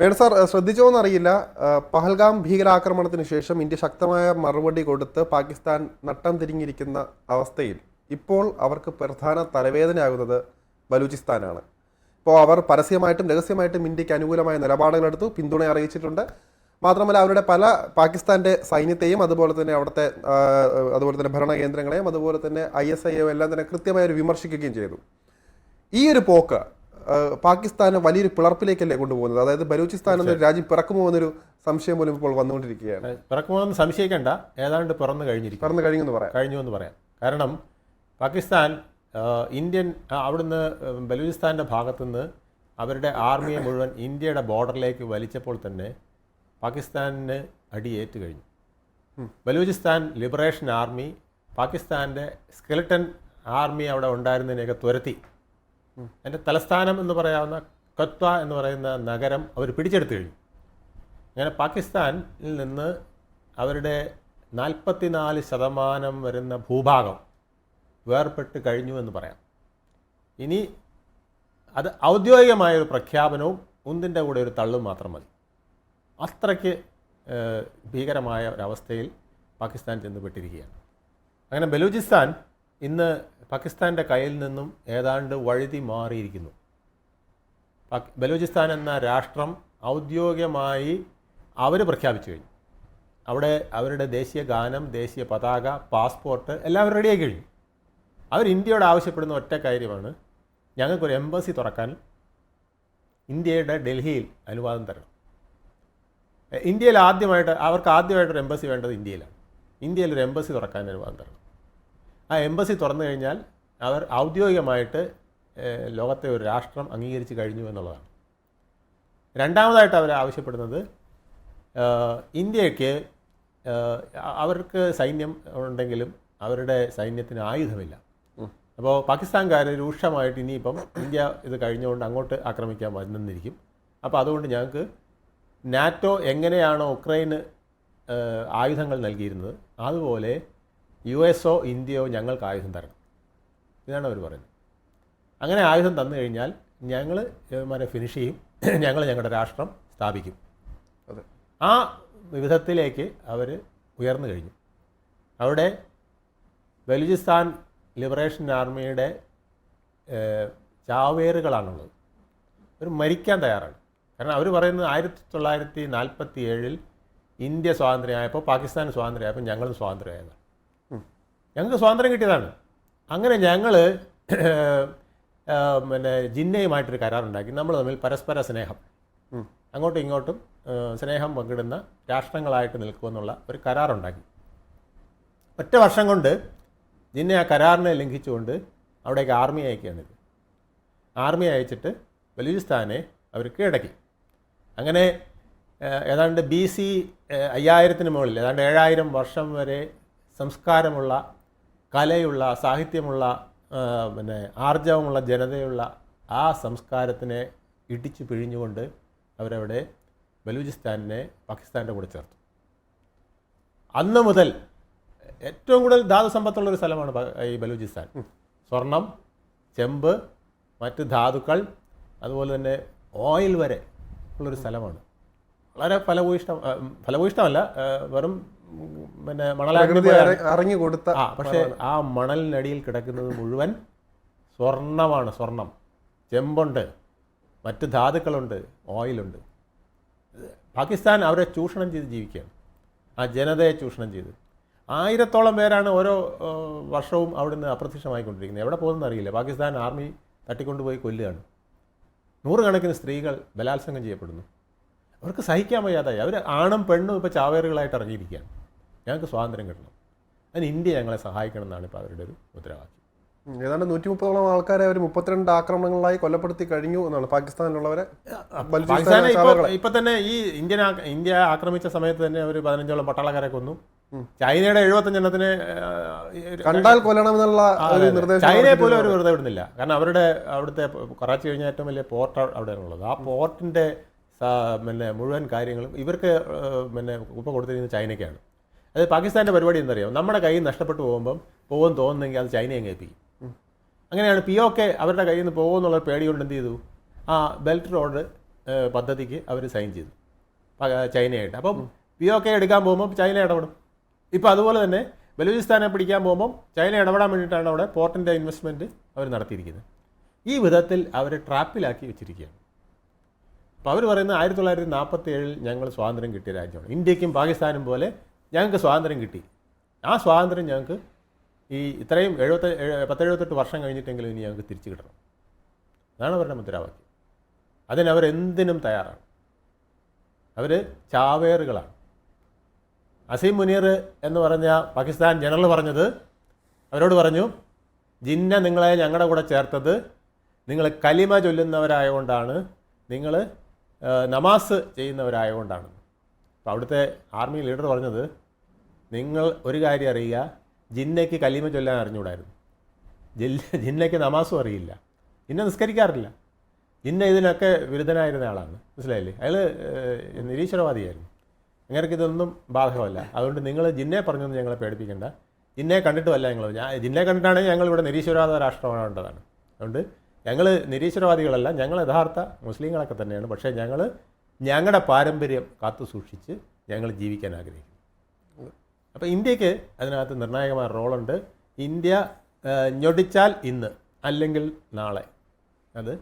Venu sir ശ്രദ്ധിച്ചോന്ന് അറിയില്ല. പഹൽഗാം ഭീകരാക്രമണത്തിന് ശേഷം ഇന്ത്യ ശക്തമായ മറുപടി കൊടുത്ത് പാകിസ്ഥാൻ നട്ടം തിരിഞ്ഞിരിക്കുന്ന അവസ്ഥയിൽ ഇപ്പോൾ അവർക്ക് പ്രധാന തലവേദനയാകുന്നത് ബലൂചിസ്ഥാനാണ്. ഇപ്പോൾ അവർ പരസ്യമായിട്ടും രഹസ്യമായിട്ടും ഇന്ത്യയ്ക്ക് അനുകൂലമായ നിലപാടുകളെടുത്തു പിന്തുണ അറിയിച്ചിട്ടുണ്ട്. മാത്രമല്ല അവരുടെ പല പാകിസ്ഥാന്റെ സൈന്യത്തെയും അതുപോലെ തന്നെ അവിടുത്തെ അതുപോലെ തന്നെ ഭരണകേന്ദ്രങ്ങളെയും അതുപോലെ തന്നെ ഐ എസ് ഐയും എല്ലാം തന്നെ കൃത്യമായി വിമർശിക്കുകയും ചെയ്തു. ഈ ഒരു പോക്ക് പാകിസ്ഥാന് വലിയൊരു പിളർപ്പിലേക്കല്ലേ കൊണ്ടുപോകുന്നത്? അതായത് ബലൂചിസ്ഥാൻ എന്നൊരു രാജ്യം പിറക്കുമോ എന്നൊരു സംശയം പോലും ഇപ്പോൾ വന്നുകൊണ്ടിരിക്കുകയാണ്. പിറക്കുമോന്ന് സംശയിക്കേണ്ട. ഏതാണ്ട് പിറന്നു കഴിഞ്ഞിരിക്കും. പിറന്നു കഴിഞ്ഞു എന്ന് പറയാം. കഴിഞ്ഞു എന്ന് പറയാം. കാരണം പാകിസ്ഥാൻ ഇന്ത്യൻ അവിടുന്ന് ബലൂചിസ്ഥാന്റെ ഭാഗത്തുനിന്ന് അവരുടെ ആർമിയെ മുഴുവൻ ഇന്ത്യയുടെ ബോർഡറിലേക്ക് വലിച്ചപ്പോൾ തന്നെ പാകിസ്ഥാനിന് അടിയേറ്റ് കഴിഞ്ഞു. ബലൂചിസ്ഥാൻ ലിബറേഷൻ ആർമി പാകിസ്ഥാന്റെ സ്കെലിട്ടൺ ആർമി അവിടെ ഉണ്ടായിരുന്നതിനെയൊക്കെ തുരത്തി. അതിന്റെ തലസ്ഥാനം എന്ന് പറയാവുന്ന കത്വ എന്ന് പറയുന്ന നഗരം അവർ പിടിച്ചെടുത്തു കഴിഞ്ഞു. അങ്ങനെ പാകിസ്ഥാനിൽ നിന്ന് അവരുടെ നാൽപ്പത്തിനാല് ശതമാനം വരുന്ന ഭൂഭാഗം വേർപെട്ട് കഴിഞ്ഞു എന്ന് പറയാം. ഇനി അത് ഔദ്യോഗികമായ ഒരു പ്രഖ്യാപനവും ഒന്നിന്റെ കൂടെ ഒരു തള്ളും മാത്രം മതി. അത്രയ്ക്ക് ഭീകരമായ ഒരവസ്ഥയിൽ പാകിസ്ഥാൻ ചെന്നുപെട്ടിരിക്കുകയാണ്. അങ്ങനെ ബലൂചിസ്ഥാൻ ഇന്ന് പാകിസ്ഥാന്റെ കയ്യിൽ നിന്നും ഏതാണ്ട് വഴുതി മാറിയിരിക്കുന്നു. ബലൂചിസ്ഥാൻ എന്ന രാഷ്ട്രം ഔദ്യോഗികമായി അവർ പ്രഖ്യാപിച്ചു കഴിഞ്ഞു. അവിടെ അവരുടെ ദേശീയ ഗാനം ദേശീയ പതാക പാസ്പോർട്ട് എല്ലാം റെഡിയായി കഴിഞ്ഞു. അവർ ഇന്ത്യയോട് ആവശ്യപ്പെടുന്ന ഒറ്റ കാര്യമാണ് ഞങ്ങൾക്കൊരു എംബസി തുറക്കാൻ ഇന്ത്യയുടെ ഡൽഹിയിൽ അനുവാദം തരണം. ഇന്ത്യയിൽ ആദ്യമായിട്ട് അവർക്ക് ആദ്യമായിട്ടൊരു എംബസി വേണ്ടത് ഇന്ത്യയിലാണ്. ഇന്ത്യയിൽ ഒരു എംബസി തുറക്കാൻ അനുവാദം തരണം. ആ എംബസി തുറന്നു കഴിഞ്ഞാൽ അവർ ഔദ്യോഗികമായിട്ട് ലോകത്തെ ഒരു രാഷ്ട്രം അംഗീകരിച്ച് കഴിഞ്ഞു എന്നുള്ളതാണ്. രണ്ടാമതായിട്ട് അവർ ആവശ്യപ്പെടുന്നത് ഇന്ത്യയ്ക്ക് അവർക്ക് സൈന്യം ഉണ്ടെങ്കിലും അവരുടെ സൈന്യത്തിന് ആയുധമില്ല. അപ്പോൾ പാകിസ്ഥാൻകാർ രൂക്ഷമായിട്ട് ഇനിയിപ്പം ഇന്ത്യ ഇത് കഴിഞ്ഞുകൊണ്ട് അങ്ങോട്ട് ആക്രമിക്കാൻ വന്നിരിക്കും. അപ്പോൾ അതുകൊണ്ട് ഞങ്ങൾക്ക് നാറ്റോ എങ്ങനെയാണോ ഉക്രൈന് ആയുധങ്ങൾ നൽകിയിരുന്നത് അതുപോലെ യു എസോ ഇന്ത്യയോ ഞങ്ങൾക്ക് ആയുധം തരണം. ഇതാണ് അവർ പറയുന്നത്. അങ്ങനെ ആയുധം തന്നു കഴിഞ്ഞാൽ ഞങ്ങൾ ഇവന്മാരെ ഫിനിഷ് ചെയ്യും. ഞങ്ങൾ ഞങ്ങളുടെ രാഷ്ട്രം സ്ഥാപിക്കും. അതെ. ആ വിധത്തിലേക്ക് അവർ ഉയർന്നു കഴിഞ്ഞു. അവിടെ ബലൂചിസ്ഥാൻ ലിബറേഷൻ ആർമിയുടെ ചാവേറുകളാണുള്ളത്. അവർ മരിക്കാൻ തയ്യാറാണ്. കാരണം അവർ പറയുന്നത് ആയിരത്തി തൊള്ളായിരത്തി നാൽപ്പത്തി ഏഴിൽ ഇന്ത്യ സ്വാതന്ത്ര്യമായപ്പോൾ പാകിസ്ഥാൻ സ്വാതന്ത്ര്യമായപ്പോൾ ഞങ്ങളും സ്വാതന്ത്ര്യമായതാണ്. ഞങ്ങൾക്ക് സ്വാതന്ത്ര്യം കിട്ടിയതാണ്. അങ്ങനെ ഞങ്ങൾ പിന്നെ ജിന്നയുമായിട്ടൊരു കരാറുണ്ടാക്കി. നമ്മൾ തമ്മിൽ പരസ്പര സ്നേഹം. അങ്ങോട്ടും ഇങ്ങോട്ടും സ്നേഹം പങ്കിടുന്ന രാഷ്ട്രങ്ങളായിട്ട് നിൽക്കുമെന്നുള്ള ഒരു കരാറുണ്ടാക്കി. ഒറ്റ വർഷം കൊണ്ട് ജിന്നെ ആ കരാറിനെ ലംഘിച്ചുകൊണ്ട് അവിടേക്ക് ആർമി അയക്കുകയാണ് ആർമി അയച്ചിട്ട് ബലൂചിസ്ഥാനെ അവർ കീഴടക്കി. അങ്ങനെ ഏതാണ്ട് ബി സി അയ്യായിരത്തിന് മുകളിൽ ഏതാണ്ട് ഏഴായിരം വർഷം വരെ സംസ്കാരമുള്ള കലയുള്ള സാഹിത്യമുള്ള പിന്നെ ആർജവമുള്ള ജനതയുള്ള ആ സംസ്കാരത്തിനെ ഇടിച്ചു പിഴിഞ്ഞുകൊണ്ട് അവരവിടെ ബലൂചിസ്ഥാനിനെ പാകിസ്ഥാന്റെ കൂടെ ചേർത്തു. അന്ന് മുതൽ ഏറ്റവും കൂടുതൽ ധാതു സമ്പത്തുള്ള ഒരു സ്ഥലമാണ് ഈ ബലൂചിസ്ഥാൻ. സ്വർണം ചെമ്പ് മറ്റ് ധാതുക്കൾ അതുപോലെ തന്നെ ഓയിൽ വരെ ഉള്ളൊരു സ്ഥലമാണ്. വളരെ ഫലഭൂയിഷ്ടം ഫലഭൂയിഷ്ടമല്ല വെറും പിന്നെ മണലാകൃതി അറിഞ്ഞു കൊടുത്ത ആ പക്ഷേ ആ മണലിനടിയിൽ കിടക്കുന്നത് മുഴുവൻ സ്വർണമാണ് സ്വർണം. ചെമ്പുണ്ട് മറ്റ് ധാതുക്കളുണ്ട് ഓയിലുണ്ട്. പാകിസ്ഥാൻ അവരെ ചൂഷണം ചെയ്ത് ജീവിക്കുകയാണ്. ആ ജനതയെ ചൂഷണം ചെയ്ത്. ആയിരത്തോളം പേരാണ് ഓരോ വർഷവും അവിടുന്ന് അപ്രത്യക്ഷമായിക്കൊണ്ടിരിക്കുന്നത്. എവിടെ പോകുന്ന അറിയില്ല. പാകിസ്ഥാൻ ആർമി തട്ടിക്കൊണ്ടുപോയി കൊല്ലുകയാണ്. നൂറുകണക്കിന് സ്ത്രീകൾ ബലാത്സംഗം ചെയ്യപ്പെടുന്നു. അവർക്ക് സഹിക്കാൻ വയ്യാതായി. അവർ ആണും പെണ്ണും ഇപ്പോൾ ചാവേറുകളായിട്ട് ഇറങ്ങിയിരിക്കുകയാണ്. ഞങ്ങൾക്ക് സ്വാതന്ത്ര്യം കിട്ടണം. അതിന് ഇന്ത്യ ഞങ്ങളെ സഹായിക്കണം എന്നാണ് ഇപ്പോൾ അവരുടെ ഒരു മുദ്രാവാക്യം ഏതാണ്ട് നൂറ്റി മുപ്പതോളം ആൾക്കാരെ അവർ മുപ്പത്തിരണ്ട് ആക്രമണങ്ങളായി കൊല്ലപ്പെടുത്തി കഴിഞ്ഞു എന്നാണ് പാകിസ്ഥാനിലുള്ളവരെ ഇപ്പൊ തന്നെ ഈ ഇന്ത്യൻ ഇന്ത്യ ആക്രമിച്ച സമയത്ത് തന്നെ അവർ പതിനഞ്ചോളം പട്ടാളക്കാരെ കൊന്നു. ചൈനയുടെ എഴുപത്തഞ്ചെണ്ണത്തിന് കണ്ടാൽ കൊല്ലണമെന്നുള്ള നിർദ്ദേശം ചൈനയെ പോലും അവർ വെറുതെ വിടുന്നില്ല. കാരണം അവരുടെ അവിടുത്തെ കറാച്ചി കഴിഞ്ഞ ഏറ്റവും വലിയ പോർട്ട് അവിടെയാണുള്ളത്. ആ പോർട്ടിന്റെ പിന്നെ മുഴുവൻ കാര്യങ്ങളും ഇവർക്ക് പിന്നെ ഉപ്പ കൊടുത്തിരിക്കുന്നത് ചൈനയ്ക്കാണ്. അത് പാകിസ്ഥാന്റെ പരിപാടി എന്തറിയാം നമ്മുടെ കയ്യിൽ നഷ്ടപ്പെട്ടു പോകുമ്പം പോകും തോന്നുന്നെങ്കിൽ അത് ചൈനയെ ഏൽപ്പിക്കും. അങ്ങനെയാണ് പി ഒ കെ അവരുടെ കയ്യിൽ നിന്ന് പോകുമെന്നുള്ള പേടി കൊണ്ട് എന്ത് ചെയ്തു? ആ ബെൽറ്റ് റോഡ് പദ്ധതിക്ക് അവർ സൈൻ ചെയ്തു. ചൈനയായിട്ട്. അപ്പം പി ഒ കെ എടുക്കാൻ പോകുമ്പോൾ ചൈന ഇടപെടും. ഇപ്പോൾ അതുപോലെ തന്നെ ബലൂചിസ്ഥാനെ പിടിക്കാൻ പോകുമ്പോൾ ചൈന ഇടപെടാൻ വേണ്ടിയിട്ടാണ് അവിടെ പോർട്ടിന്റെ ഇൻവെസ്റ്റ്മെന്റ് അവർ നടത്തിയിരിക്കുന്നത്. ഈ വിധത്തിൽ അവരെ ട്രാപ്പിലാക്കി വെച്ചിരിക്കുകയാണ്. അപ്പോൾ അവർ പറയുന്നത് ആയിരത്തി തൊള്ളായിരത്തി നാൽപ്പത്തി ഏഴിൽ ഞങ്ങൾ സ്വാതന്ത്ര്യം കിട്ടിയ രാജ്യമാണ്. ഇന്ത്യക്കും പാകിസ്ഥാനും പോലെ ഞങ്ങൾക്ക് സ്വാതന്ത്ര്യം കിട്ടി. ആ സ്വാതന്ത്ര്യം ഞങ്ങൾക്ക് ഈ ഇത്രയും എഴുപത്തി പത്തെഴുപത്തെട്ട് വർഷം കഴിഞ്ഞിട്ടെങ്കിലും ഇനി ഞങ്ങൾക്ക് തിരിച്ചു കിട്ടണം. അതാണ് അവരുടെ മുദ്രാവാക്യം. അതിനവരെന്തിനും തയ്യാറാണ്. അവർ ചാവേറുകളാണ്. അസീം മുനീർ എന്ന് പറഞ്ഞ പാകിസ്ഥാൻ ജനറൽ പറഞ്ഞത് അവരോട് പറഞ്ഞു ജിന്ന നിങ്ങളെ ഞങ്ങളുടെ കൂടെ ചേർത്തത് നിങ്ങൾ കലിമ ചൊല്ലുന്നവരായതുകൊണ്ടാണ് നിങ്ങൾ നമാസ് ചെയ്യുന്നവരായതുകൊണ്ടാണ് അപ്പോൾ അവിടുത്തെ ആർമി ലീഡർ പറഞ്ഞത് നിങ്ങൾ ഒരു കാര്യം അറിയുക ജിന്നയ്ക്ക് കലീമ ചൊല്ലാൻ അറിഞ്ഞുകൂടായിരുന്നു. ജില്ല ജിന്നയ്ക്ക് നമാസും അറിയില്ല. ജിന്ന നിസ്കരിക്കാറില്ല. ജിന്ന ഇതിനൊക്കെ വിരുദ്ധനായിരുന്ന ആളാണ്. മനസ്സിലായില്ലേ? അയാൾ നിരീശ്വരവാദിയായിരുന്നു. അങ്ങനെയൊക്കെ ഇതൊന്നും ബാധകമല്ല. അതുകൊണ്ട് നിങ്ങൾ ജിന്നെ പറഞ്ഞൊന്നും ഞങ്ങളെ പേടിപ്പിക്കേണ്ട. ജിന്നെ കണ്ടിട്ടുമല്ല ഞങ്ങൾ ഞാൻ ജിന്നെ കണ്ടിട്ടാണെങ്കിൽ ഞങ്ങൾ ഇവിടെ നിരീശ്വരവാദ രാഷ്ട്രമാവേണ്ടതാണ്. അതുകൊണ്ട് ഞങ്ങൾ നിരീശ്വരവാദികളല്ല. ഞങ്ങൾ യഥാർത്ഥ മുസ്ലിങ്ങളൊക്കെ തന്നെയാണ്. പക്ഷേ ഞങ്ങൾ ഞങ്ങളുടെ പാരമ്പര്യം കാത്തു സൂക്ഷിച്ച് ഞങ്ങൾ ജീവിക്കാൻ ആഗ്രഹിക്കുന്നു. അപ്പോൾ ഇന്ത്യയ്ക്ക് അതിനകത്ത് നിർണായകമായ റോളുണ്ട്. ഇന്ത്യ ഞൊടിച്ചാൽ ഇന്ന് അല്ലെങ്കിൽ നാളെ. അത്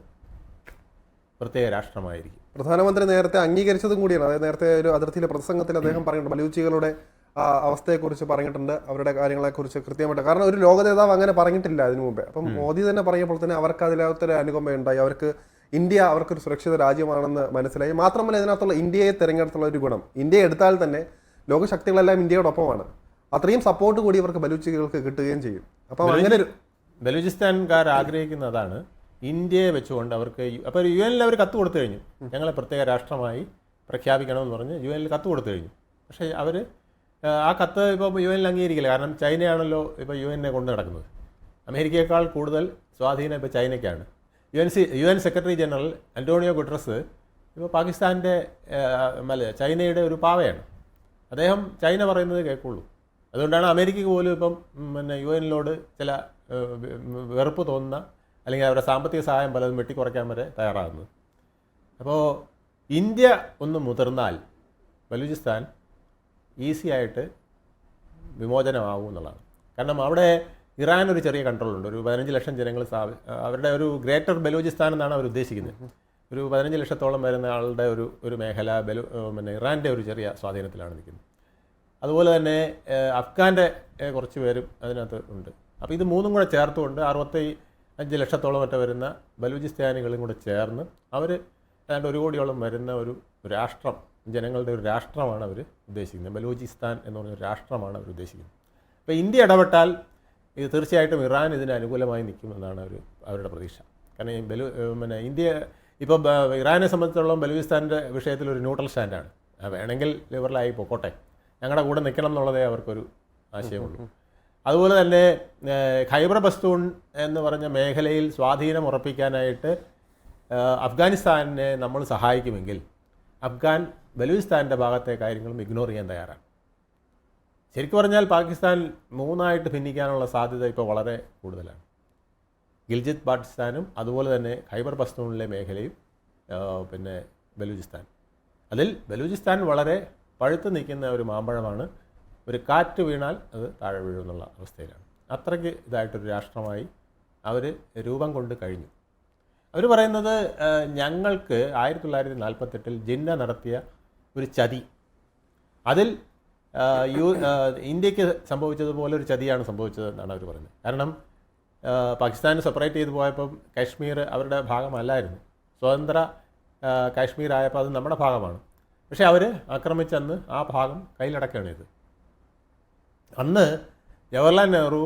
പ്രത്യേക രാഷ്ട്രമായിരിക്കും. പ്രധാനമന്ത്രി നേരത്തെ അംഗീകരിച്ചതും കൂടിയാണ്. അതായത് നേരത്തെ ഒരു അതിർത്തിയിലെ പ്രസംഗത്തിൽ അദ്ദേഹം പറഞ്ഞിട്ടുണ്ട് ബലൂച്ചികളുടെ ആ, അവസ്ഥയെക്കുറിച്ച് പറഞ്ഞിട്ടുണ്ട്. അവരുടെ കാര്യങ്ങളെക്കുറിച്ച് കൃത്യമായിട്ട്. കാരണം ഒരു ലോക നേതാവ് അങ്ങനെ പറഞ്ഞിട്ടില്ല അതിനു മുമ്പേ. അപ്പം മോദി തന്നെ പറയുമ്പോൾ തന്നെ അവർക്ക് അതിനകത്തൊരു അനുകമ്പയുണ്ടായി. അവർക്ക് ഇന്ത്യ അവർക്കൊരു സുരക്ഷിത രാജ്യമാണെന്ന് മനസ്സിലായി. മാത്രമല്ല ഇതിനകത്തുള്ള ഇന്ത്യയെ തിരഞ്ഞെടുത്തുള്ള ഒരു ഗുണം. ഇന്ത്യ എടുത്താൽ തന്നെ ലോകശക്തികളെല്ലാം ഇന്ത്യയോടൊപ്പമാണ്. അത്രയും സപ്പോർട്ട് കൂടി ഇവർക്ക് ബലൂച്ചികൾക്ക് കിട്ടുകയും ചെയ്യും. അപ്പം അങ്ങനെ ഒരു ബലൂചിസ്ഥാൻകാർ ആഗ്രഹിക്കുന്നതാണ് ഇന്ത്യയെ വെച്ചുകൊണ്ട് അവർക്ക് അപ്പോൾ യു എനിൽ അവർ കത്ത് കൊടുത്തു കഴിഞ്ഞു. ഞങ്ങളെ പ്രത്യേക രാഷ്ട്രമായി പ്രഖ്യാപിക്കണമെന്ന് പറഞ്ഞ് യു എനിൽ കത്ത് കൊടുത്തു കഴിഞ്ഞു. പക്ഷേ അവർ ആ കത്ത് ഇപ്പോൾ യു എനിൽ അംഗീകരിക്കില്ല. കാരണം ചൈനയാണല്ലോ ഇപ്പോൾ യു എന്നെ കൊണ്ട് നടക്കുന്നത്. അമേരിക്കയേക്കാൾ കൂടുതൽ സ്വാധീനം ഇപ്പോൾ ചൈനയ്ക്കാണ്. U N C U N secretary general Antonio Guterres ഇപ്പോൾ പാകിസ്ഥാന്റെ മല ചൈനയുടെ ഒരു പാവയാണ്. അദ്ദേഹം ചൈന പറയുന്നത് കേൾക്കുള്ളൂ. അതുകൊണ്ടാണ് അമേരിക്കയ്ക്ക് പോലും ഇപ്പം പിന്നെ യു എന്നിലോട് ചില വെറുപ്പ് തോന്നുന്ന അല്ലെങ്കിൽ അവരുടെ സാമ്പത്തിക സഹായം പലതും വെട്ടിക്കുറയ്ക്കാൻ വരെ തയ്യാറാകുന്നത്. അപ്പോൾ ഇന്ത്യ ഒന്ന് മുതിർന്നാൽ ബലൂചിസ്ഥാൻ ഈസിയായിട്ട് വിമോചനമാവും എന്നുള്ളതാണ്. കാരണം അവിടെ ഇറാൻ ഒരു ചെറിയ കൺട്രോളുണ്ട് ഒരു പതിനഞ്ച് ലക്ഷം ജനങ്ങൾ സ്ഥാപി അവരുടെ ഒരു ഗ്രേറ്റർ ബലൂചിസ്ഥാൻ എന്നാണ് അവർ ഉദ്ദേശിക്കുന്നത്. ഒരു പതിനഞ്ച് ലക്ഷത്തോളം വരുന്ന ആളുടെ ഒരു ഒരു മേഖല ബലു പിന്നെ ഇറാന്റെ ഒരു ചെറിയ സ്വാധീനത്തിലാണ് നിൽക്കുന്നത്. അതുപോലെ തന്നെ അഫ്ഗാന്റെ കുറച്ച് പേരും അതിനകത്ത് ഉണ്ട്. അപ്പോൾ ഇത് മൂന്നും കൂടെ ചേർത്തുകൊണ്ട് അറുപത്തി അഞ്ച് ലക്ഷത്തോളം മറ്റോ വരുന്ന ബലൂചിസ്ഥാനികളും കൂടെ ചേർന്ന് അവർ ഏതാണ്ട് ഒരു കോടിയോളം വരുന്ന ഒരു രാഷ്ട്രം ജനങ്ങളുടെ ഒരു രാഷ്ട്രമാണ് അവർ ഉദ്ദേശിക്കുന്നത്. ബലൂചിസ്ഥാൻ എന്ന് പറഞ്ഞ രാഷ്ട്രമാണ് അവർ ഉദ്ദേശിക്കുന്നത്. അപ്പോൾ ഇന്ത്യ ഇടപെട്ടാൽ ഇത് തീർച്ചയായിട്ടും ഇറാൻ ഇതിന് അനുകൂലമായി നിൽക്കുമെന്നാണ് അവർ അവരുടെ പ്രതീക്ഷ. കാരണം ബലു പിന്നെ ഇന്ത്യ ഇപ്പോൾ ഇറാനെ സംബന്ധിച്ചിടത്തോളം ബലൂചിസ്ഥാന്റെ വിഷയത്തിൽ ഒരു ന്യൂട്രൽ സ്റ്റാൻഡാണ്. വേണമെങ്കിൽ ലിബറലായി പോക്കോട്ടെ. ഞങ്ങളുടെ കൂടെ നിൽക്കണം എന്നുള്ളതേ അവർക്കൊരു ആശയമുള്ളൂ. അതുപോലെ തന്നെ ഖൈബർ പസ്തൂൺ എന്ന് പറഞ്ഞ മേഖലയിൽ സ്വാധീനം ഉറപ്പിക്കാനായിട്ട് അഫ്ഗാനിസ്ഥാനെ നമ്മൾ സഹായിക്കുമെങ്കിൽ അഫ്ഗാൻ ബലൂചിസ്ഥാന്റെ ഭാഗത്തെ കാര്യങ്ങളും ഇഗ്നോർ ചെയ്യാൻ തയ്യാറാണ്. ശരിക്കും പറഞ്ഞാൽ പാകിസ്ഥാൻ മൂന്നായിട്ട് ഭിന്നിക്കാനുള്ള സാധ്യത ഇപ്പോൾ വളരെ കൂടുതലാണ്. ഗിൽജിത് പാകിസ്ഥാനും അതുപോലെ തന്നെ ഖൈബർ പസ്തൂണിലെ മേഖലയും പിന്നെ ബലൂചിസ്ഥാൻ. അതിൽ ബലൂചിസ്ഥാൻ വളരെ പഴുത്ത് നിൽക്കുന്ന ഒരു മാമ്പഴമാണ്. ഒരു കാറ്റ് വീണാൽ അത് താഴെ വീഴുമെന്നുള്ള അവസ്ഥയിലാണ്. അത്രയ്ക്ക് ഇതായിട്ടൊരു രാഷ്ട്രമായി അവർ രൂപം കൊണ്ട് കഴിഞ്ഞു. അവർ പറയുന്നത് ഞങ്ങൾക്ക് ആയിരത്തി തൊള്ളായിരത്തി നാൽപ്പത്തെട്ടിൽ ജിന്ന നടത്തിയ ഒരു ചതി. അതിൽ യു ഇന്ത്യയ്ക്ക് സംഭവിച്ചതുപോലെ ഒരു ചതിയാണ് സംഭവിച്ചത് എന്നാണ് അവർ പറയുന്നത്. കാരണം പാകിസ്ഥാൻ സെപ്പറേറ്റ് ചെയ്ത് പോയപ്പം കാശ്മീർ അവരുടെ ഭാഗമല്ലായിരുന്നു. സ്വതന്ത്ര കാശ്മീർ ആയപ്പോൾ അത് നമ്മുടെ ഭാഗമാണ്. പക്ഷേ അവർ ആക്രമിച്ചന്ന് ആ ഭാഗം കയ്യിലടക്കുകയാണ് ഇത്. അന്ന് ജവഹർലാൽ നെഹ്റു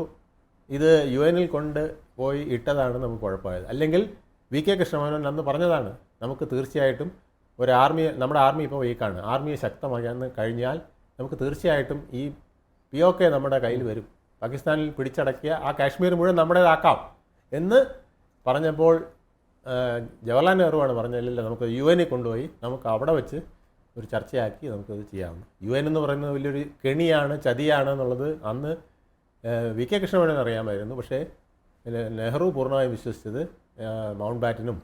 ഇത് യു എനിൽ കൊണ്ട് പോയി ഇട്ടതാണ് നമുക്ക് കുഴപ്പമായത്. അല്ലെങ്കിൽ വി കെ കൃഷ്ണമേനോൻ അന്ന് പറഞ്ഞതാണ് നമുക്ക് തീർച്ചയായിട്ടും ഒരു ആർമി നമ്മുടെ ആർമി ഇപ്പോൾ വീക്കാണ് ആർമിയെ ശക്തമാക്കാൻ കഴിഞ്ഞാൽ നമുക്ക് തീർച്ചയായിട്ടും ഈ പി ഒ കെ നമ്മുടെ കയ്യിൽ വരും. പാകിസ്ഥാനിൽ പിടിച്ചടക്കിയ ആ കാശ്മീർ മുഴുവൻ നമ്മുടേതാക്കാം എന്ന് പറഞ്ഞപ്പോൾ ജവഹർലാൽ നെഹ്റുവാണ് പറഞ്ഞില്ല നമുക്ക് യു എനിൽ കൊണ്ടുപോയി നമുക്ക് അവിടെ വെച്ച് ഒരു ചർച്ചയാക്കി നമുക്കത് ചെയ്യാവുന്നു. യു എൻ എന്ന് പറയുന്നത് വലിയൊരു കെണിയാണ് ചതിയാണ് എന്നുള്ളത് അന്ന് വി കെ കൃഷ്ണമേനോൻ അറിയാമായിരുന്നു. പക്ഷേ നെഹ്റു പൂർണമായും വിശ്വസിച്ചത് മൗണ്ട് ബാറ്റിനും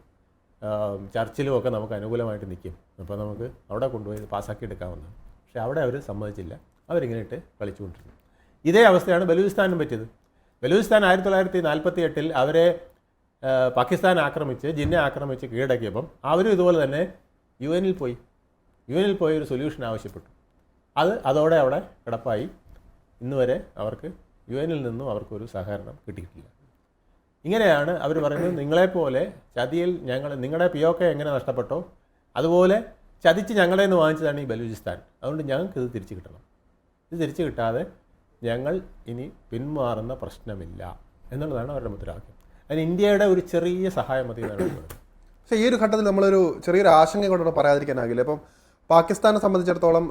ചർച്ചിലും ഒക്കെ നമുക്ക് അനുകൂലമായിട്ട് നിൽക്കും. അപ്പോൾ നമുക്ക് അവിടെ കൊണ്ടുപോയി പാസ്സാക്കി എടുക്കാവുന്നതാണ് പക്ഷേ അവിടെ അവർ സമ്മതിച്ചില്ല. അവരിങ്ങനെ ഇട്ട് കളിച്ചുകൊണ്ടിരുന്നു. ഇതേ അവസ്ഥയാണ് ബലൂചിസ്ഥാനും പറ്റിയത്. ബലൂചിസ്ഥാൻ ആയിരത്തി തൊള്ളായിരത്തി നാൽപ്പത്തി എട്ടിൽ അവരെ പാകിസ്ഥാൻ ആക്രമിച്ച് ജിന്നെ ആക്രമിച്ച് കീഴടക്കിയപ്പം അവരും ഇതുപോലെ തന്നെ യു എനിൽ പോയി. യു എനിൽ പോയി ഒരു സൊല്യൂഷൻ ആവശ്യപ്പെട്ടു. അത് അതോടെ അവിടെ കിടപ്പായി. ഇന്ന് വരെ അവർക്ക് യു എനിൽ നിന്നും അവർക്കൊരു സഹകരണം കിട്ടിയിട്ടില്ല. ഇങ്ങനെയാണ് അവർ പറയുന്നത്. നിങ്ങളെപ്പോലെ ചതിയിൽ ഞങ്ങൾ നിങ്ങളുടെ പി എങ്ങനെ നഷ്ടപ്പെട്ടോ അതുപോലെ ചതിച്ച് ഞങ്ങളെ നിന്ന് വാങ്ങിച്ചതാണ് ഈ ബലൂചിസ്ഥാൻ. അതുകൊണ്ട് ഞങ്ങൾക്ക് ഇത് തിരിച്ചു കിട്ടണം. ഇത് തിരിച്ചു കിട്ടാതെ ഞങ്ങൾ ഇനി പിന്മാറുന്ന പ്രശ്നമില്ല എന്നുള്ളതാണ് അവരുടെ മുദ്രാവാക്യം. അതിന് ഇന്ത്യയുടെ ഒരു ചെറിയ സഹായം മതി പക്ഷേ ഈ ഒരു ഘട്ടത്തിൽ നമ്മളൊരു ചെറിയൊരു ആശങ്ക കൊണ്ടോട് പറയാതിരിക്കാനാകില്ല. ഇപ്പം പാകിസ്ഥാനെ സംബന്ധിച്ചിടത്തോളം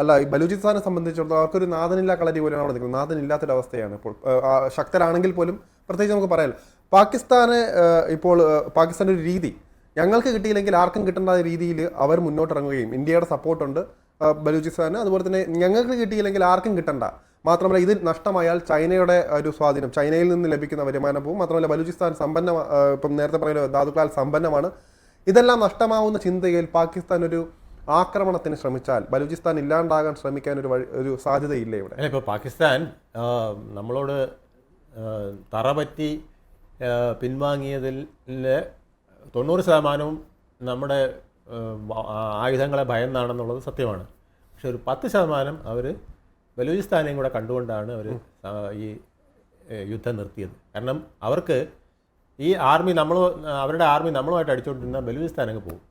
അല്ല ഈ ബലൂചിസ്ഥാനെ സംബന്ധിച്ചിടത്തോളം അവർക്കൊരു നാഥനില്ലാ കളരി പോലെയാണ് അവിടെ നിൽക്കുന്നത്. നാഥനില്ലാത്തൊരവസ്ഥയാണ് ഇപ്പോൾ. ശക്തരാണെങ്കിൽ പോലും പ്രത്യേകിച്ച് നമുക്ക് പറയാം പാകിസ്ഥാനെ ഇപ്പോൾ പാകിസ്ഥാന്റെ ഒരു രീതി ഞങ്ങൾക്ക് കിട്ടിയില്ലെങ്കിൽ ആർക്കും കിട്ടേണ്ട രീതിയിൽ അവർ മുന്നോട്ടിറങ്ങുകയും ഇന്ത്യയുടെ സപ്പോർട്ടുണ്ട് ബലൂചിസ്ഥാന് അതുപോലെ തന്നെ ഞങ്ങൾക്ക് കിട്ടിയില്ലെങ്കിൽ ആർക്കും കിട്ടണ്ട. മാത്രമല്ല ഇത് നഷ്ടമായാൽ ചൈനയുടെ ഒരു സ്വാധീനം ചൈനയിൽ നിന്ന് ലഭിക്കുന്ന വരുമാനം പോവും മാത്രമല്ല ബലൂചിസ്ഥാൻ സമ്പന്ന ഇപ്പം നേരത്തെ പറയുന്ന ധാതുക്കളാൽ സമ്പന്നമാണ്. ഇതെല്ലാം നഷ്ടമാവുന്ന ചിന്തയിൽ പാകിസ്ഥാൻ ഒരു ആക്രമണത്തിന് ശ്രമിച്ചാൽ ബലൂചിസ്ഥാൻ ഇല്ലാണ്ടാകാൻ ശ്രമിക്കാൻ ഒരു വഴി ഒരു സാധ്യതയില്ല ഇവിടെ? ഇപ്പോൾ പാകിസ്ഥാൻ നമ്മളോട് തറ പറ്റി പിൻവാങ്ങിയതിൽ തൊണ്ണൂറ് ശതമാനവും നമ്മുടെ ആയുധങ്ങളെ ഭയന്നാണെന്നുള്ളത് സത്യമാണ്. പക്ഷെ ഒരു പത്ത് ശതമാനം അവർ ബലൂചിസ്ഥാനെയും കൂടെ കണ്ടുകൊണ്ടാണ് അവർ ഈ യുദ്ധം നിർത്തിയത്. കാരണം അവർക്ക് ഈ ആർമി നമ്മൾ അവരുടെ ആർമി നമ്മളുമായിട്ട് അടിച്ചുകൊണ്ടിരുന്ന ബലൂചിസ്ഥാൻ അങ്ങ് പോകും.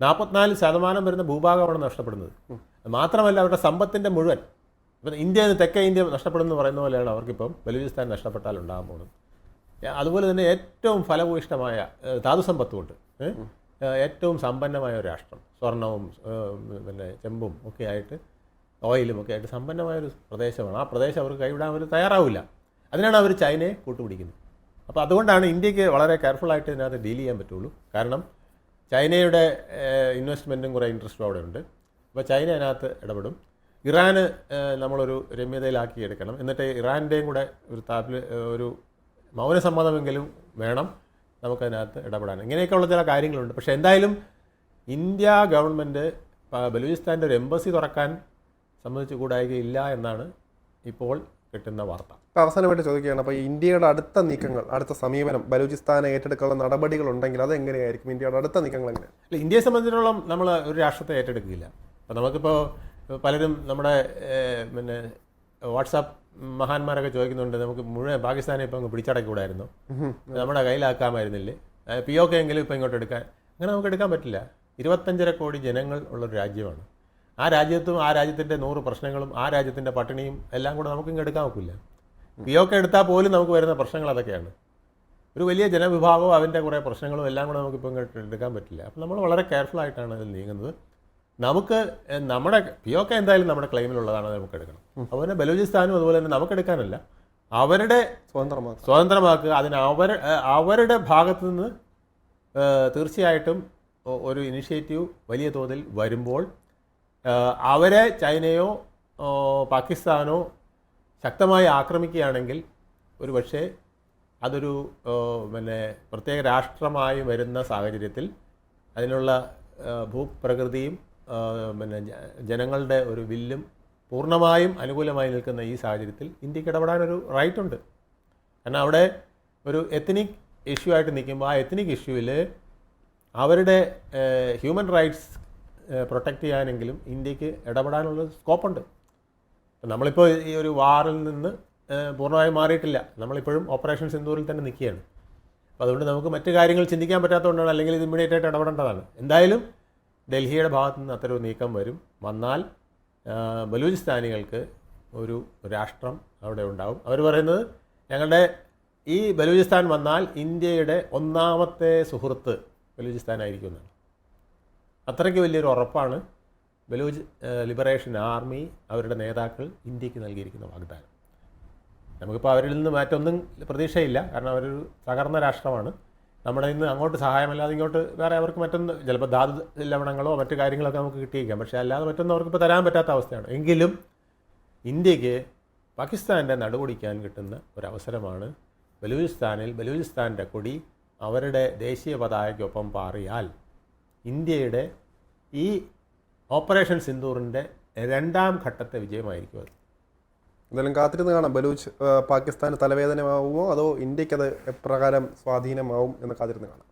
നാൽപ്പത്തിനാല് ശതമാനം വരുന്ന ഭൂഭാഗമാണ് നഷ്ടപ്പെടുന്നത്. മാത്രമല്ല അവരുടെ സമ്പത്തിന്റെ മുഴുവൻ ഇപ്പം ഇന്ത്യ തെക്കേ ഇന്ത്യ നഷ്ടപ്പെടുന്നു പറയുന്ന പോലെയാണ് അവർക്കിപ്പം ബലൂചിസ്ഥാൻ നഷ്ടപ്പെട്ടാൽ ഉണ്ടാകാൻ പോകുന്നത്. അതുപോലെ തന്നെ ഏറ്റവും ഫലഭൂയിഷ്ടമായ ധാതുസമ്പത്തുമുണ്ട്. ഏറ്റവും സമ്പന്നമായ ഒരു രാഷ്ട്രം. സ്വർണവും പിന്നെ ചെമ്പും ഒക്കെ ആയിട്ട് ഓയിലും ഒക്കെ ആയിട്ട് സമ്പന്നമായ ഒരു പ്രദേശമാണ്. ആ പ്രദേശം അവർക്ക് കൈവിടാൻ അവർ തയ്യാറാവില്ല. അതിനാണ് അവർ ചൈനയെ കൂട്ടുപിടിക്കുന്നത്. അപ്പോൾ അതുകൊണ്ടാണ് ഇന്ത്യയ്ക്ക് വളരെ കെയർഫുള്ളായിട്ട് ഇതിനകത്ത് ഡീൽ ചെയ്യാൻ പറ്റുള്ളൂ. കാരണം ചൈനയുടെ ഇൻവെസ്റ്റ്മെന്റും കുറേ ഇൻട്രസ്റ്റും അവിടെ ഉണ്ട്. അപ്പോൾ ചൈന അതിനകത്ത് ഇടപെടും. ഇറാന് നമ്മളൊരു രമ്യതയിലാക്കി എടുക്കണം. എന്നിട്ട് ഇറാന്റെയും കൂടെ ഒരു താപിൽ ഒരു മൗനസമ്മതമെങ്കിലും വേണം നമുക്കതിനകത്ത് ഇടപെടാൻ. ഇങ്ങനെയൊക്കെയുള്ള ചില കാര്യങ്ങളുണ്ട്. പക്ഷേ എന്തായാലും ഇന്ത്യ ഗവൺമെന്റ് ബലൂചിസ്ഥാന്റെ ഒരു എംബസി തുറക്കാൻ സമ്മതിച്ചു കൂടായികയില്ല എന്നാണ് ഇപ്പോൾ കിട്ടുന്ന വാർത്ത. ഇപ്പോൾ അവസാനമായിട്ട് ചോദിക്കുകയാണ് അപ്പോൾ ഇന്ത്യയുടെ അടുത്ത നീക്കങ്ങൾ അടുത്ത സമീപനം ബലൂചിസ്ഥാനെ ഏറ്റെടുക്കാനുള്ള നടപടികൾ ഉണ്ടെങ്കിൽ അത് എങ്ങനെയായിരിക്കും ഇന്ത്യയുടെ അടുത്ത നീക്കങ്ങൾ എങ്ങനെ? അല്ല ഇന്ത്യയെ സംബന്ധിച്ചിടത്തോളം നമ്മൾ ഒരു രാഷ്ട്രത്തെ ഏറ്റെടുക്കുകയില്ല. അപ്പോൾ നമുക്കിപ്പോൾ പലരും നമ്മുടെ പിന്നെ വാട്സാപ്പ് മഹാന്മാരൊക്കെ ചോദിക്കുന്നുണ്ട് നമുക്ക് മുഴുവൻ പാകിസ്ഥാനെ ഇപ്പം അങ്ങ് പിടിച്ചടക്കൂടായിരുന്നു. നമ്മുടെ കയ്യിലാക്കാമായിരുന്നില്ലേ? പി ഒ കെ എങ്കിലും ഇപ്പം ഇങ്ങോട്ട് എടുക്കാൻ. അങ്ങനെ നമുക്ക് എടുക്കാൻ പറ്റില്ല. ഇരുപത്തഞ്ചര കോടി ജനങ്ങൾ ഉള്ളൊരു രാജ്യമാണ്. ആ രാജ്യത്തും ആ രാജ്യത്തിന്റെ നൂറ് പ്രശ്നങ്ങളും ആ രാജ്യത്തിന്റെ പട്ടിണിയും എല്ലാം കൂടെ നമുക്ക് ഇങ്ങ് എടുക്കാൻ ഒക്കില്ല. പി ഒ കെ എടുത്താൽ പോലും നമുക്ക് വരുന്ന പ്രശ്നങ്ങൾ അതൊക്കെയാണ്. ഒരു വലിയ ജനവിഭാഗവും അതിന്റെ കുറേ പ്രശ്നങ്ങളും എല്ലാം കൂടെ നമുക്കിപ്പോൾ ഇങ്ങോട്ട് എടുക്കാൻ പറ്റില്ല. അപ്പോൾ നമ്മൾ വളരെ കെയർഫുൾ ആയിട്ടാണ് അതിൽ നീങ്ങുന്നത്. നമുക്ക് നമ്മുടെ പി ഒക്കെ എന്തായാലും നമ്മുടെ ക്ലെയിമിലുള്ളതാണ് നമുക്ക് എടുക്കണം. അതുപോലെ ബലൂചിസ്ഥാനും അതുപോലെ തന്നെ നമുക്ക് എടുക്കാനല്ല. അവരുടെ സ്വതന്ത്രമാക്കുക. സ്വതന്ത്രമാക്കുക. അതിന് അവർ അവരുടെ ഭാഗത്തു നിന്ന് തീർച്ചയായിട്ടും ഒരു ഇനിഷ്യേറ്റീവ് വലിയ തോതിൽ വരുമ്പോൾ അവരെ ചൈനയോ പാകിസ്ഥാനോ ശക്തമായി ആക്രമിക്കുകയാണെങ്കിൽ ഒരു പക്ഷേ അതൊരു പിന്നെ പ്രത്യേക രാഷ്ട്രമായി വരുന്ന സാഹചര്യത്തിൽ അതിനുള്ള ഭൂപ്രകൃതിയും പിന്നെ ജനങ്ങളുടെ ഒരു വില്ലും പൂർണമായും അനുകൂലമായി നിൽക്കുന്ന ഈ സാഹചര്യത്തിൽ ഇന്ത്യയ്ക്ക് ഇടപെടാനൊരു റൈറ്റ് ഉണ്ട്. കാരണം അവിടെ ഒരു എത്തനിക് ഇഷ്യൂ ആയിട്ട് നിൽക്കുമ്പോൾ ആ എത്തനിക് ഇഷ്യൂവിൽ അവരുടെ ഹ്യൂമൻ റൈറ്റ്സ് പ്രൊട്ടക്റ്റ് ചെയ്യാനെങ്കിലും ഇന്ത്യയ്ക്ക് ഇടപെടാനുള്ള സ്കോപ്പുണ്ട് നമ്മളിപ്പോൾ ഈ ഒരു വാറിൽ നിന്ന് പൂർണമായും മാറിയിട്ടില്ല. നമ്മളിപ്പോഴും ഓപ്പറേഷൻ സിന്ദൂരിൽ തന്നെ നിൽക്കുകയാണ്. അപ്പോൾ അതുകൊണ്ട് നമുക്ക് മറ്റു കാര്യങ്ങൾ ചിന്തിക്കാൻ പറ്റാത്തതുകൊണ്ടാണ് അല്ലെങ്കിൽ ഇത് ഇമ്മീഡിയറ്റ് ആയിട്ട് ഇടപെടേണ്ടതാണ്. എന്തായാലും ഡൽഹിയുടെ ഭാഗത്തു നിന്ന് അത്തരം നീക്കം വരും. വന്നാൽ ബലൂചിസ്ഥാനികൾക്ക് ഒരു രാഷ്ട്രം അവിടെ ഉണ്ടാവും. അവർ പറയുന്നത് ഞങ്ങളുടെ ഈ ബലൂചിസ്ഥാൻ വന്നാൽ ഇന്ത്യയുടെ ഒന്നാമത്തെ സുഹൃത്ത് ബലൂചിസ്ഥാനായിരിക്കും എന്നാണ്. അത്രയ്ക്ക് വലിയൊരു ഉറപ്പാണ് ബലൂജ് ലിബറേഷൻ ആർമി അവരുടെ നേതാക്കൾ ഇന്ത്യയ്ക്ക് നൽകിയിരിക്കുന്ന വാഗ്ദാനം. നമുക്കിപ്പോൾ അവരിൽ നിന്ന് മാറ്റൊന്നും പ്രതീക്ഷയില്ല. കാരണം അവരൊരു തകർന്ന രാഷ്ട്രമാണ്. നമ്മുടെ ഇന്ന് അങ്ങോട്ട് സഹായമല്ലാതെ ഇങ്ങോട്ട് വേറെ അവർക്ക് മറ്റൊന്ന് ചിലപ്പോൾ ധാതു ലവണങ്ങളോ മറ്റു കാര്യങ്ങളൊക്കെ നമുക്ക് കിട്ടിയേക്കാം പക്ഷേ അല്ലാതെ മറ്റൊന്നും അവർക്ക് അവർക്കിപ്പോൾ തരാൻ പറ്റാത്ത അവസ്ഥയാണ്. എങ്കിലും ഇന്ത്യയ്ക്ക് പാകിസ്ഥാന്റെ നടുപൊടിക്കാൻ കിട്ടുന്ന ഒരവസരമാണ് ബലൂചിസ്ഥാനിൽ ബലൂചിസ്ഥാന്റെ കൊടി അവരുടെ ദേശീയ പതാകയ്ക്കൊപ്പം പാറിയാൽ ഇന്ത്യയുടെ ഈ ഓപ്പറേഷൻ സിന്ദൂറിന്റെ രണ്ടാം ഘട്ടത്തെ വിജയമായിരിക്കും അത്. എന്തായാലും കാത്തിരുന്ന് കാണാം. ബലൂച്ച് പാകിസ്ഥാന് തലവേദനമാവുമോ അതോ ഇന്ത്യക്കത് എപ്രകാരം സ്വാധീനമാവും എന്ന് കാത്തിരുന്ന് കാണാം.